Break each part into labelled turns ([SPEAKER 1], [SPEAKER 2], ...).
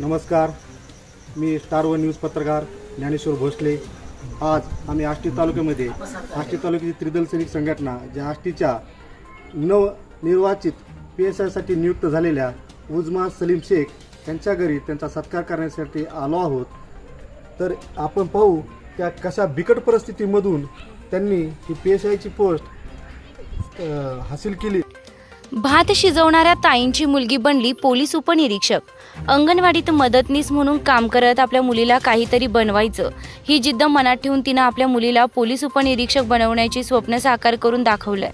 [SPEAKER 1] नमस्कार. मी star one news पत्रकार ज्ञानेश्वर भोसले. आज आम्ही आष्टी तालुक्यामध्ये आष्टी तालुक्याची त्रिदल सैनिक संघटना ज्या आष्टीच्या नवनिर्वाचित पी एस आयसाठी नियुक्त झालेल्या उजमा सलीम शेख यांच्या घरी त्यांचा सत्कार करण्यासाठी आलो आहोत. तर आपण पाहू त्या कशा बिकट परिस्थितीमधून त्यांनी ही पी एस आयची पोस्ट हासिल केली.
[SPEAKER 2] भात शिजवणाऱ्या ताईंची मुलगी बनली पोलीस उपनिरीक्षक. अंगणवाडीत मदतनीस म्हणून काम करत आपल्या मुलीला काहीतरी बनवायचं. ही जिद्द मनात ठेवून तिनं आपल्या मुलीला पोलीस उपनिरीक्षक बनवण्याची स्वप्न साकार करून दाखवलंय.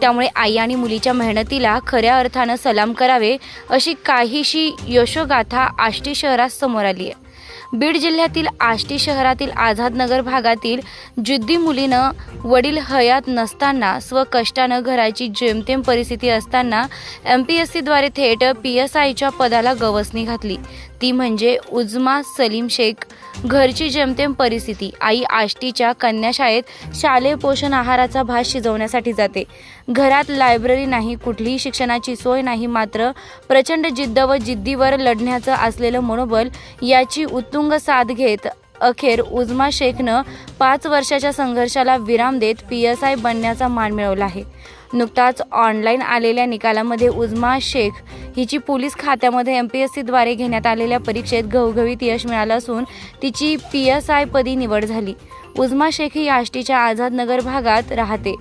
[SPEAKER 2] त्यामुळे आई आणि मुलीच्या मेहनतीला खऱ्या अर्थानं सलाम करावे अशी काहीशी यशोगाथा आष्टी शहरात समोर आली आहे बीड जिल्ह्यातील आष्टी शहरातील आझादनगर भागातील जिद्दी मुलीनं वडील हयात नसताना स्वकष्टानं घराची जेमतेम परिस्थिती असताना एम पी एस सीद्वारे थेट पी एस आयच्या पदाला गवसणी घातली. ती म्हणजे उजमा सलीम शेख. घरची जेमतेम परिस्थिती आई आष्टीच्या कन्याशाळेत शालेय पोषण आहाराचा भात शिजवण्यासाठी जाते. घरात लायब्ररी नाही कुठलीही शिक्षणाची सोय नाही मात्र प्रचंड जिद्द व जिद्दीवर लढण्याचं असलेलं मनोबल याची उत्तुंग साथ घेत अखेर उजमा शेखनं पाच वर्षाच्या संघर्षाला विराम देत पी एस आय बनण्याचा मान मिळवला आहे. नुकताच ऑनलाईन आलेल्या निकालामध्ये उजमा शेख हिची पोलीस खात्यामध्ये एम पी एस सीद्वारे घेण्यात आलेल्या परीक्षेत घवघवीत यश मिळालं असून तिची पी एस आय पदी निवड झाली. उजमा शेख ही आष्टीच्या आझादनगर भागात राहते.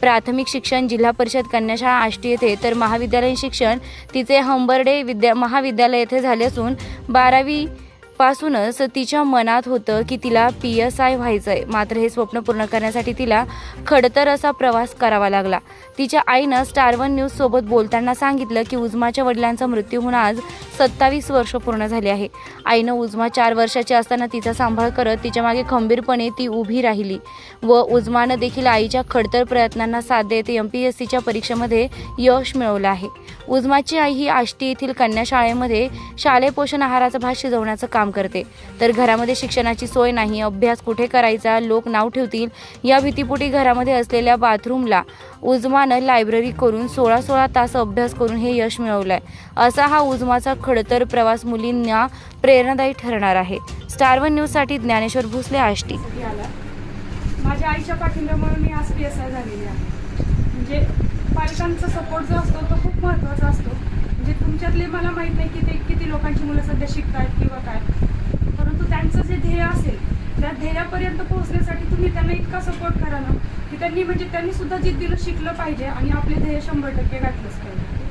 [SPEAKER 2] प्राथमिक शिक्षण जिल्हा परिषद कन्याशाळा आष्टी येथे तर महाविद्यालयीन शिक्षण तिचे हंबर्डे विद्या महाविद्यालय येथे झाले असून बारावी पासूनच तिच्या मनात होतं की तिला पी एस आय व्हायचं आहे मात्र हे स्वप्न पूर्ण करण्यासाठी तिला खडतर असा प्रवास करावा लागला. तिच्या आईनं स्टार वन न्यूज सोबत बोलताना सांगितलं की उजमाच्या वडिलांचा मृत्यू होऊन आज सत्तावीस वर्ष पूर्ण झाली आहे. आईनं उजमा चार वर्षाची असताना तिचा सांभाळ करत तिच्यामागे खंबीरपणे ती उभी राहिली व उजमानं देखील आईच्या खडतर प्रयत्नांना साथ देत एम पी एस सीच्या परीक्षेमध्ये यश मिळवलं आहे. उजमाची आई ही आष्टी येथील कन्या शाळेमध्ये शालेय पोषण आहाराचा भात शिजवण्याचं काम करते. तर घरामध्ये शिक्षणाची सोय नाही अभ्यास कुठे करायचा लोक नाव ठेवतील या भीतीपोटी घरामध्ये असलेल्या बाथरूमला उजमानं लायब्ररी करून सोळा सोळा तास अभ्यास करून हे यश मिळवलंय. असा हा उजमाचा खडतर प्रवास मुलींना प्रेरणादायी ठरणार आहे. स्टार वन न्यूजसाठी ज्ञानेश्वर भोसले आष्टी.
[SPEAKER 3] माझ्या आईच्या पाठिंब्यामुळे मी आज पी एस आय झालेली आहे. म्हणजे पालकांचा सपोर्ट जो असतो तो खूप महत्त्वाचा असतो. त्याच्यातले मला माहीत नाही की ते किती लोकांची मुलं सध्या शिकतायत किंवा काय. परंतु त्यांचं जे ध्येय असेल त्या ध्येयापर्यंत पोहोचण्यासाठी तुम्ही त्यांना इतका सपोर्ट करा ना की त्यांनी म्हणजे त्यांनी सुद्धा जिद्दीनं शिकलं पाहिजे आणि आपले ध्येय शंभर टक्के गाठलंच पाहिजे.